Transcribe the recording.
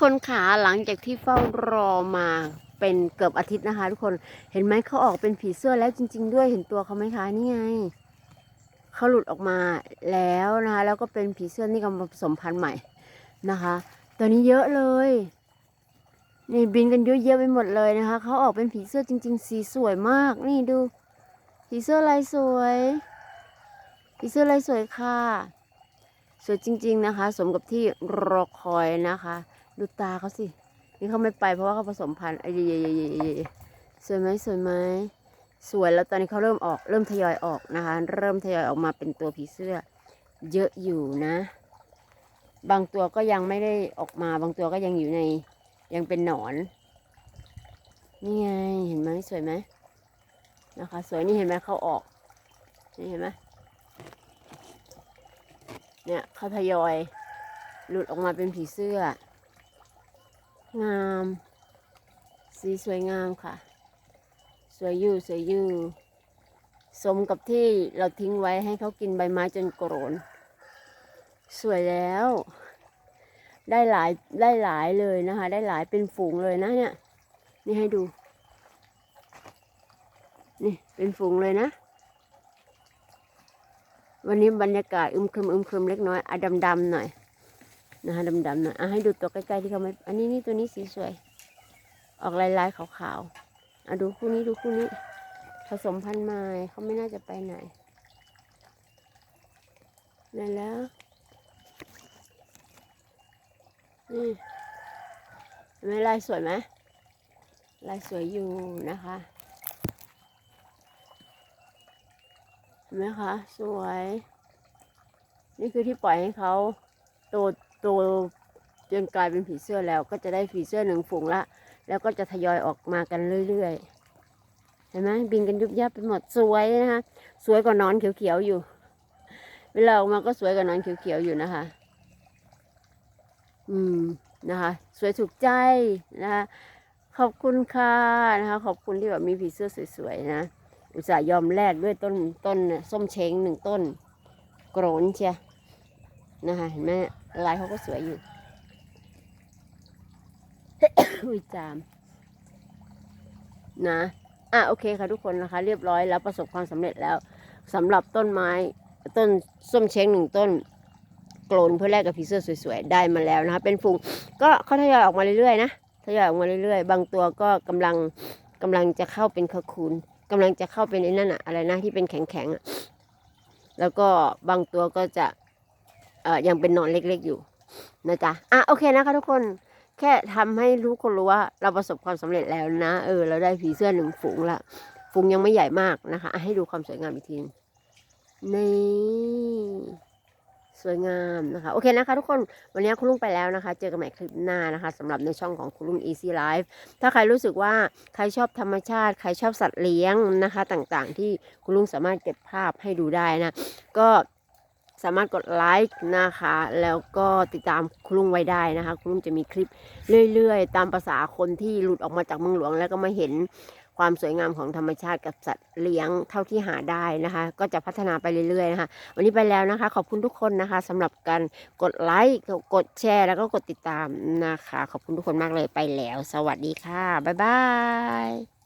คนขาหลังจากที่เฝ้ารอมาเป็นเกือบอาทิตย์นะคะ ทุกคนเห็นไหมเขาออกเป็นผีเสื้อแล้วจริง ๆ ด้วยเห็นตัวเขาไหมคะนี่ไงเขาหลุดออกมาแล้วนะคะ แล้วก็เป็นผีเสื้อนี่กำลังผสมพันธุ์ใหม่นะคะ ตัวนี้เยอะเลยนี่บินกันเยอะแยะไปหมดเลยนะคะเขาออกเป็นผีเสื้อจริง ๆ สีสวยมาก นี่ดู ผีเสื้อลายสวย ผีเสื้อลายสวยค่ะสวยจริง ๆนะคะ สมกับที่รอคอยนะคะ ดูตาเขาสิ นี่เขาไม่ไปเพราะว่าเขาผสมพันธุ์ไอ้เย่ๆๆๆสวยไหมสวยไหมสวยแล้วตอนนี้เขาเริ่มออกเริ่มทยอยออกนะคะ เริ่มทยอยออกมาเป็นตัวผีเสื้อ เยอะอยู่นะ บางตัวก็ยังไม่ได้ออกมาบางตัวก็ยังอยู่ในยังเป็นหนอนนี่ไงเห็นไหมสวยไหมนะคะ สวยนี่เห็นไหมเขาออกนี่เห็นไหมเนี่ยเขาทยอย หลุดออกมาเป็นผีเสื้อ งาม สีสวยงามค่ะ สวยอยู่สวยอยู่สมกับที่เราทิ้งไว้ให้เขากินใบไม้จนโกรน สวยแล้ว ได้หลายได้หลายเลยนะคะ ได้หลายเป็นฝูงเลยนะเนี่ย นี่ให้ดู นี่เป็นฝูงเลยนะ วันนี้บรรยากาศอึมครึมอึมครึมเล็กน้อยอะดำดำหน่อย นะคะดำๆหน่อยอะให้ดูตัวใกล้ๆที่เขาไม่อันนี้นี่ตัวนี้สีสวย ออกลายๆขาวๆอะดูคู่นี้ดูคู่นี้ ผสมพันธุ์ม่เขาไม่น่าจะไปไหนไหนแล้วนี่ไหมลายสวยไหมลายสวยอยู่นะคะเห็นไหมคะ สวย นี่คือที่ปล่อยให้เขาโต โตจนกลายเป็นผีเสื้อแล้ว ก็จะได้ผีเสื้อหนึ่งฝูงละ แล้วก็จะทยอยออกมากันเรื่อยๆ เห็นไหมบินกันยุบยับไปหมดสวยนะคะ สวยกว่านอนเขียวๆอยู่ เวลาออกมาก็สวยกว่านอนเขียวๆอยู่นะคะ อืมนะคะ สวยถูกใจนะคะขอบคุณค่ะนะคะ ขอบคุณที่แบบมีผีเสื้อสวยๆนะ อุตส่าห์ยอมแลกด้วยต้นต้นส้มเช้งหนึ่งต้น โกรนเชียนะคะเห็นไหม ลายเขาก็สวยอยู่อุ้ยจามนะ อะโอเคค่ะทุกคนนะคะ เรียบร้อยแล้วประสบความสำเร็จแล้วสำหรับต้นไม้ต้นส้มเช้งหนึ่งต้นโกลนเพื่อแลกกับผีเสื้อสวยๆ ได้มาแล้วนะคะ เป็นฝูงก็เขาทยอยออกมาเรื่อยๆนะทยอยออกมาเรื่อยๆ บางตัวก็กำลังกำลังจะเข้าเป็นคคูนกำลังจะเข้าเป็นไอ้นั่นอะอะไรนะที่เป็นแข็งๆอะแล้วก็บางตัวก็จะ เอ่อยังเป็นนอนเล็กๆอยู่นะจ๊ะอะโอเคนะคะทุกคนแค่ทำให้รู้คนรู้ว่าเราประสบความสำเร็จแล้วนะ เออ เราได้ผีเสื้อหนึ่งฝูงละฝูงยังไม่ใหญ่มากนะคะ ให้ดูความสวยงามอีกทีนี่สวยงามนะคะ โอเคนะคะ ทุกคนวันนี้คุณลุงไปแล้วนะคะ เจอกันใหม่คลิปหน้านะคะสำหรับในช่องของคุณลุง Easy Life ถ้าใครรู้สึกว่าใครชอบธรรมชาติ ใครชอบสัตว์เลี้ยงนะคะ ต่างๆ ที่คุณลุงสามารถเก็บภาพให้ดูได้นะ ก็ สามารถกดไลค์นะคะ แล้วก็ติดตามคุณลุงไว้ได้นะคะคุณลุงจะมีคลิปเรื่อยๆ ตามภาษาคนที่หลุดออกมาจากเมืองหลวง แล้วก็มาเห็นความสวยงามของธรรมชาติกับสัตว์เลี้ยงเท่าที่หาได้นะคะ ก็จะพัฒนาไปเรื่อยๆนะคะวันนี้ไปแล้วนะคะ ขอบคุณทุกคนนะคะสำหรับการกดไลค์กดแชร์แล้วก็กดติดตามนะคะ ขอบคุณทุกคนมากเลยไปแล้ว สวัสดีค่ะบ๊ายบาย